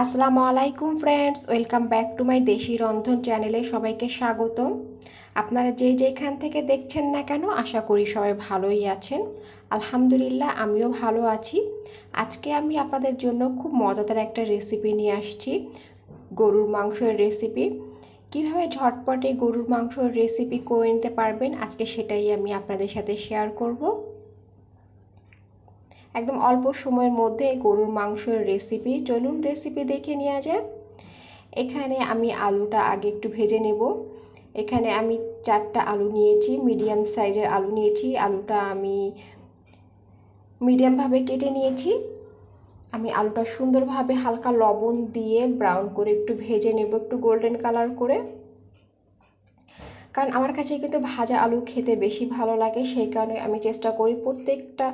আসসালামু আলাইকুম friends welcome back to my দেশি রন্ধন চ্যানেলে সবাইকে স্বাগতম। আপনারা যে যেখান থেকে দেখছেন না কেন, আশা করি সবাই ভালোই আছেন। আলহামদুলিল্লাহ, আমিও ভালো আছি। আজকে আমি আপনাদের জন্য খুব মজাদার একটা রেসিপি নিয়ে আসছি, গরুর মাংসের রেসিপি কীভাবে ঝটপটে গরুর মাংসের রেসিপি করে নিতে পারবেন, আজকে সেটাই আমি আপনাদের সাথে শেয়ার করব। একদম অল্প সময়ের মধ্যে গরুর মাংসের রেসিপি চলুন রেসিপি দেখে নেওয়া যাক। এখানে আমি আলুটা আগে একটু ভেজে নেব। এখানে আমি চারটা আলু নিয়েছি মিডিয়াম সাইজের আলু নিয়েছি। আলুটা আমি মিডিয়ামভাবে কেটে নিয়েছি। আমি আলুটা সুন্দরভাবে হালকা লবণ দিয়ে ব্রাউন করে একটু ভেজে নেব একটু গোল্ডেন কালার করে। কারণ আমার কাছে কিন্তু ভাজা আলু খেতে বেশি ভালো লাগে, সেই কারণে আমি চেষ্টা করি প্রত্যেকটা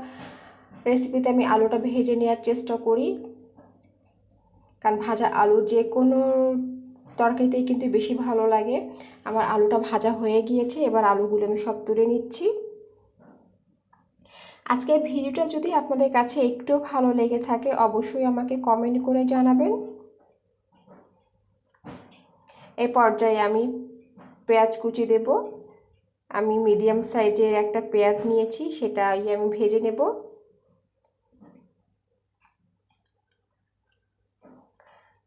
রেসিপিতে আমি আলুটা ভেজে নেওয়ার চেষ্টা করি। কারণ ভাজা আলু যে কোনো তরকারিতেই কিন্তু বেশি ভালো লাগে। আমার আলুটা ভাজা হয়ে গিয়েছে, এবার আলুগুলো আমি সব তুলে নিচ্ছি। আজকে ভিডিওটা যদি আপনাদের কাছে একটু ভালো লেগে থাকে, অবশ্যই আমাকে কমেন্ট করে জানাবেন। এই পর্যায়ে আমি পেঁয়াজ কুচি দেব। আমি মিডিয়াম সাইজের একটা পেঁয়াজ নিয়েছি, সেটাই আমি ভেজে নেব।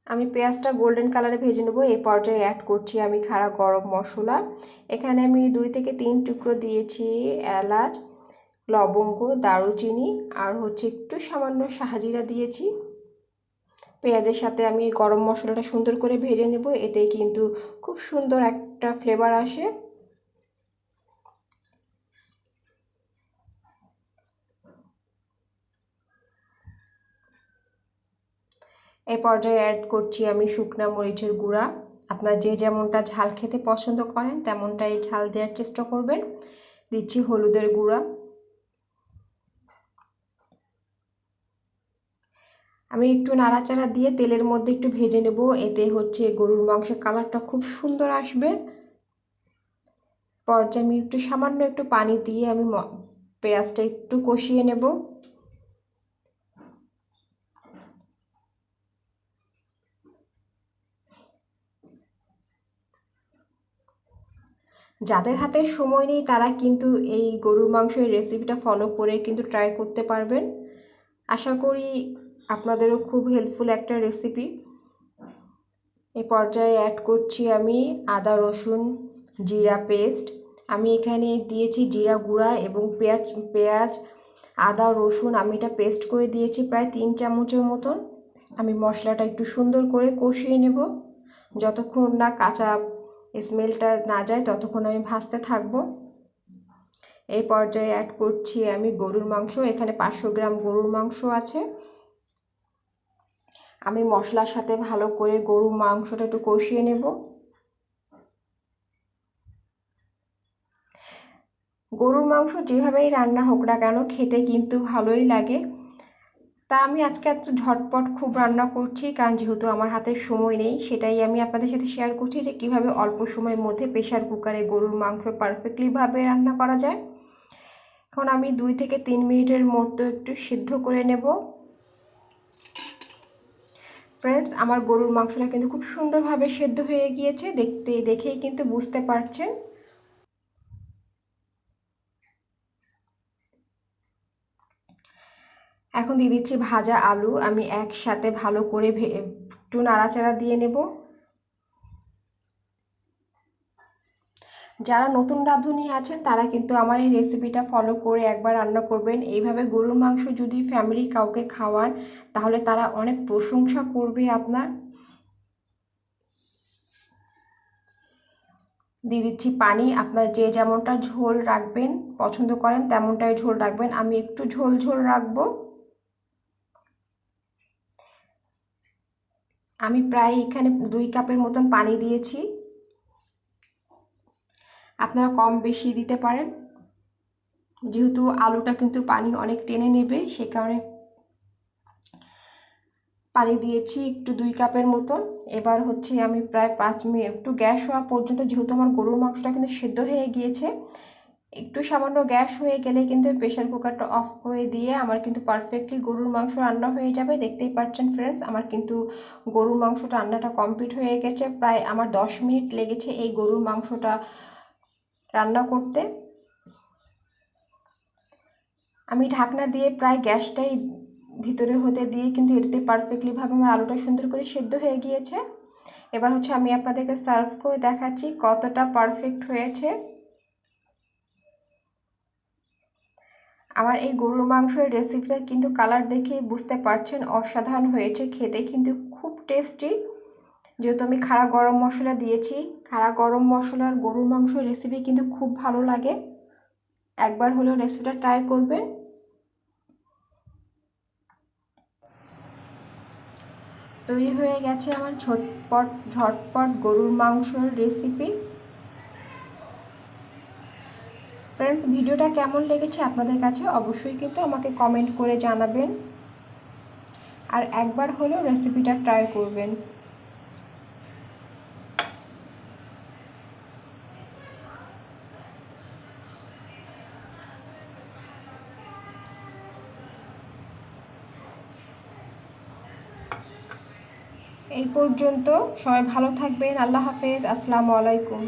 আমি পেঁয়াজটা গোল্ডেন কালারে ভেজে নেব। এই পর্যায়ে অ্যাড করছি আমি খাড়া গরম মশলা। এখানে আমি দুই থেকে তিন টুকরো দিয়েছি এলাচ, লবঙ্গ, দারুচিনি আর হচ্ছে একটু সামান্য সাহাজিরা দিয়েছি। পেঁয়াজের সাথে আমি গরম মশলাটা সুন্দর করে ভেজে নেব। এতে কিন্তু খুব সুন্দর একটা ফ্লেভার আসে। এই পর্যায়ে অ্যাড করছি আমি শুকনা মরিচের গুঁড়া। আপনার যে যেমনটা ঝাল খেতে পছন্দ করেন, তেমনটাই ঝাল দেওয়ার চেষ্টা করবেন। দিচ্ছি হলুদের গুঁড়া। আমি একটু নাড়াচাড়া দিয়ে তেলের মধ্যে একটু ভেজে নেব। এতে হচ্ছে গরুর মাংসের কালারটা খুব সুন্দর আসবে। পর্যায়ে আমি একটু সামান্য একটু পানি দিয়ে আমি পেঁয়াজটা একটু কষিয়ে নেব। যাদের হাতে সময় নেই, তারা কিন্তু এই গরুর মাংসের রেসিপিটা ফলো করে কিন্তু ট্রাই করতে পারবেন। আশা করি আপনাদেরও খুব হেল্পফুল একটা রেসিপি এই পর্যায়ে অ্যাড করছি আমি আদা, রসুন, জিরা পেস্ট আমি এখানে দিয়েছি জিরা গুঁড়া এবং পেঁয়াজ পেঁয়াজ, আদা, রসুন। আমি এটা পেস্ট করে দিয়েছি প্রায় তিন চামচের মতন। আমি মশলাটা একটু সুন্দর করে কষিয়ে নেব। যতক্ষণ না কাঁচা স্মেলটা না যায় ততক্ষণ আমি ভাজতে থাকব। এই পর্যায়ে অ্যাড করছি আমি গরুর মাংস, এখানে পাঁচশো গ্রাম গরুর মাংস আছে। আমি মশলার সাথে ভালো করে গরুর মাংসটা একটু কষিয়ে নেব। গরুর মাংস যেভাবেই রান্না হোক না কেন, খেতে কিন্তু ভালোই লাগে। তা আমি আজকে এত ঝটপট খুব রান্না করছি, কারণ যেহেতু আমার হাতে সময় নেই, সেটাই আমি আপনাদের সাথে শেয়ার করছি যে কীভাবে অল্প সময়ের মধ্যে প্রেশার কুকারে গরুর মাংস পারফেক্টলিভাবে রান্না করা যায়। এখন আমি দুই থেকে তিন মিনিটের মতো একটু সিদ্ধ করে নেব। ফ্রেন্ডস আমার গরুর মাংসটা কিন্তু খুব সুন্দরভাবে সেদ্ধ হয়ে গিয়েছে, দেখতে, দেখেই কিন্তু বুঝতে পারছেন। এখন দিয়ে দিচ্ছি ভাজা আলু, আমি একসাথে ভালো করে একটু নাড়াচাড়া দিয়ে নেব। যারা নতুন রাঁধুনি আছেন, তারা কিন্তু আমার এই রেসিপিটা ফলো করে একবার রান্না করবেন। এইভাবে গরুর মাংস যদি ফ্যামিলি কাউকে খাওয়ান, তাহলে তারা অনেক প্রশংসা করবে আপনার। দিয়ে দিচ্ছি পানি, আপনার যে যেমনটা ঝোল রাখবেন, পছন্দ করেন, তেমনটাই ঝোল রাখবেন। আমি একটু ঝোল ঝোল রাখব। আমি প্রায় এখানে দুই কাপের মতন পানি দিয়েছি। আপনারা কম বেশি দিতে পারেন। যেহেতু আলুটা কিন্তু পানি অনেক টেনে নেবে, সে কারণে পানি দিয়েছি একটু দুই কাপের মতন। এবার হচ্ছে আমি প্রায় পাঁচ মিনিট, একটু গ্যাস হওয়া পর্যন্ত, যেহেতু আমার গরুর মাংসটা কিন্তু সেদ্ধ হয়ে গিয়েছে একটু সামান্য গ্যাস হয়ে গেলে কিন্তু প্রেশার কুকারটা অফ করে দিয়ে আমার কিন্তু পারফেক্টলি গরুর মাংস রান্না হয়ে যাবে। দেখতেই পাচ্ছেন ফ্রেন্ডস আমার কিন্তু গরুর মাংসটা রান্নাটা কমপ্লিট হয়ে গেছে। প্রায় আমার দশ মিনিট লেগেছে এই গরুর মাংসটা রান্না করতে। আমি ঢাকনা দিয়ে প্রায় গ্যাসটাই ভিতরে হতে দিয়ে কিন্তু এটাতে পারফেক্টলিভাবে আমার আলুটা সুন্দর করে সেদ্ধ হয়ে গিয়েছে। এবার হচ্ছে আমি আপনাদেরকে সার্ভ করে দেখাচ্ছি কতটা পারফেক্ট হয়েছে। আমার এই গরুর মাংসের রেসিপিটা কিন্তু কালার দেখেই বুঝতে পারছেন, অসাধারণ হয়েছে, খেতে কিন্তু খুব টেস্টি যেহেতু আমি খাড়া গরম মশলা দিয়েছি, খাড়া গরম মশলার গরুর মাংসের রেসিপি কিন্তু খুব ভালো লাগে। একবার হলেও রেসিপিটা ট্রাই করবেন। তৈরি হয়ে গেছে আমার ঝটপট ঝটপট গরুর মাংসর রেসিপি ফ্রেন্ডস, ভিডিওটা কেমন লেগেছে আপনাদের কাছে অবশ্যই কিন্তু আমাকে কমেন্ট করে জানাবেন। আর একবার হলেও রেসিপিটা ট্রাই করবেন। এই পর্যন্ত সবাই ভালো থাকবেন। আল্লাহ হাফেজ। আসসালামু আলাইকুম।